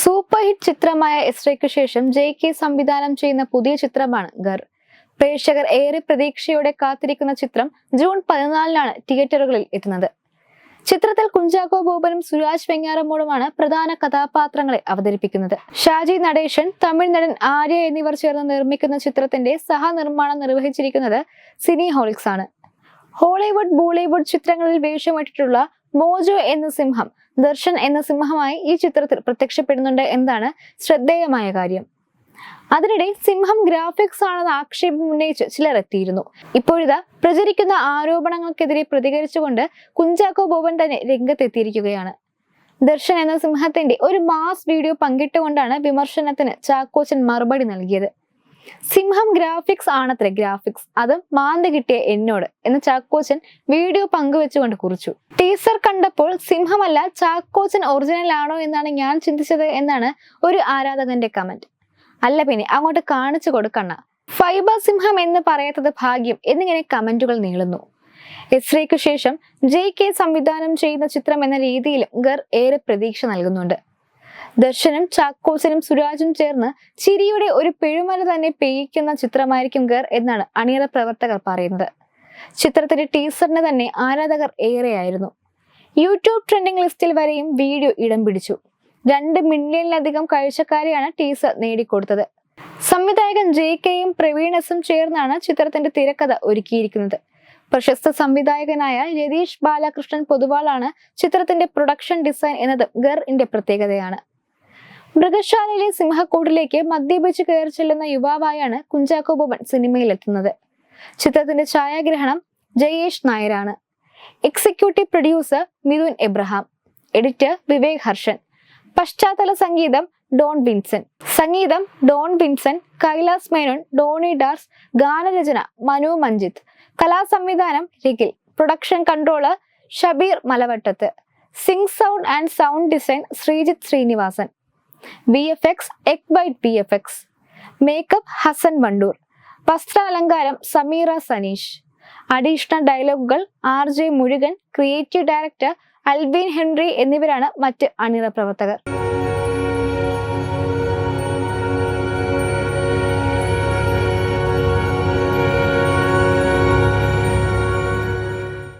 Super hit ചിത്രമായ എസ്രയ്ക്ക് ശേഷം J K സംവിധാനം ചെയ്യുന്ന പുതിയ ചിത്രമാണ് ഗർ പ്രേക്ഷകർ ഏറെ പ്രതീക്ഷയോടെ കാത്തിരിക്കുന്ന ചിത്രം ജൂൺ പതിനാലിനാണ് തിയേറ്ററുകളിൽ എത്തുന്നത്. ചിത്രത്തിൽ കുഞ്ചാക്കോ ബോബനും സുരാജ് വെങ്ങാറമ്മോടുമാണ് പ്രധാന കഥാപാത്രങ്ങളെ അവതരിപ്പിക്കുന്നത്. ഷാജി നടേശൻ തമിഴ് നടൻ ആര്യ എന്നിവർ ചേർന്ന് നിർമ്മിക്കുന്ന ചിത്രത്തിന്റെ സഹനിർമ്മാണം നിർവഹിച്ചിരിക്കുന്നത് സിനി ഹോളിക്സ് ആണ് ഹോളിവുഡ് ബോളിവുഡ് ചിത്രങ്ങളിൽ വേഷമിട്ടിട്ടുള്ള മോജോ എന്ന സിംഹം ദർശൻ എന്ന സിംഹമായി ഈ ചിത്രത്തിൽ പ്രത്യക്ഷപ്പെടുന്നുണ്ട് എന്നതാണ് ശ്രദ്ധേയമായ കാര്യം. അതിനിടെ സിംഹം ഗ്രാഫിക്സ് ആണെന്ന ആക്ഷേപം ഉന്നയിച്ച് ചിലർ എത്തിയിരുന്നു. ഇപ്പോഴിതാ പ്രചരിക്കുന്ന ആരോപണങ്ങൾക്കെതിരെ പ്രതികരിച്ചുകൊണ്ട് കുഞ്ചാക്കോ ബോബൻ തന്നെ രംഗത്തെത്തിയിരിക്കുകയാണ്. ദർശൻ എന്ന സിംഹത്തിന്റെ ഒരു മാസ് വീഡിയോ പങ്കിട്ടുകൊണ്ടാണ് വിമർശനത്തിന് ചാക്കോച്ചൻ മറുപടി നൽകിയത്. സിംഹം ഗ്രാഫിക്സ് ആണത്രേ ഗ്രാഫിക്സ്. അത് മാന്ത കിട്ടിയ എന്നോട്. എന്ന് ചാക്കോച്ചൻ വീഡിയോ പങ്കുവെച്ചുകൊണ്ട് കുറിച്ചു. ടീസർ കണ്ടപ്പോൾ സിംഹമല്ല ചാക്കോച്ചൻ ഒറിജിനൽ ആണോ എന്നാണ് ഞാൻ ചിന്തിച്ചത് എന്നാണ് ഒരു ആരാധകന്റെ കമന്റ് അല്ല പിന്നെ അങ്ങോട്ട് കാണിച്ചു കൊടുക്കണ ഫൈബർ സിംഹം എന്ന് പറയാത്തത് ഭാഗ്യം എന്നിങ്ങനെ കമന്റുകൾ നീളുന്നു. എസ്രേക്കു ശേഷം ജെ കെ സംവിധാനം ചെയ്യുന്ന ചിത്രം എന്ന രീതിയിലും ഗർ ഏറെ പ്രതീക്ഷ നൽകുന്നുണ്ട്. ദർശനും ചാക്കോസിനും സുരാജും ചേർന്ന് ചിരിയുടെ ഒരു പെഴുമല തന്നെ പെയ്യിക്കുന്ന ചിത്രമായിരിക്കും ഗർ എന്നാണ് അണിയറ പ്രവർത്തകർ പറയുന്നത്. ചിത്രത്തിന്റെ ടീസറിന് തന്നെ ആരാധകർ ഏറെയായിരുന്നു. യൂട്യൂബ് ട്രെൻഡിംഗ് ലിസ്റ്റിൽ വരെയും വീഡിയോ ഇടം പിടിച്ചു. രണ്ട് മില്യണിലധികം കാഴ്ചക്കാരെയാണ് ടീസർ നേടിക്കൊടുത്തത്. സംവിധായകൻ ജെ കെയും പ്രവീണസും ചേർന്നാണ് ചിത്രത്തിന്റെ തിരക്കഥ ഒരുക്കിയിരിക്കുന്നത്. പ്രശസ്ത സംവിധായകനായ രതീഷ് ബാലകൃഷ്ണൻ പൊതുവാളാണ് ചിത്രത്തിന്റെ പ്രൊഡക്ഷൻ ഡിസൈൻ എന്നത് ഇന്റെ പ്രത്യേകതയാണ്. മൃഗശാലയിലെ സിംഹക്കൂടിലേക്ക് മദ്യപിച്ച് കയറി ചെല്ലുന്ന യുവാവായാണ് കുഞ്ചാക്കോ ബോബൻ സിനിമയിലെത്തുന്നത്. ചിത്രത്തിന്റെ ഛായാഗ്രഹണം ജയേഷ് നായരാണ്. Executive producer Mithun Abraham. Editor Vivek Harshan. പശ്ചാത്തല സംഗീതം ഡോൺ വിൻസൻ സംഗീതം ഡോൺ വിൻസൻ കൈലാസ് മേനോൻ ഡോണി ഡാർസ് ഗാനരചന Manu Manjith. കലാസംവിധാനം Rakhil production controller Shabeer Malavattath. Sync sound and sound design Sreejith Sreenivasan. V F X egg white V F X makeup Hassan Wandoor വസ്ത്രാലങ്കാരം Sameera Saneesh additional ഡയലോഗുകൾ R J Murugan creative director Albin Henry എന്നിവരാണ് മറ്റ് അണിയറ പ്രവർത്തകർ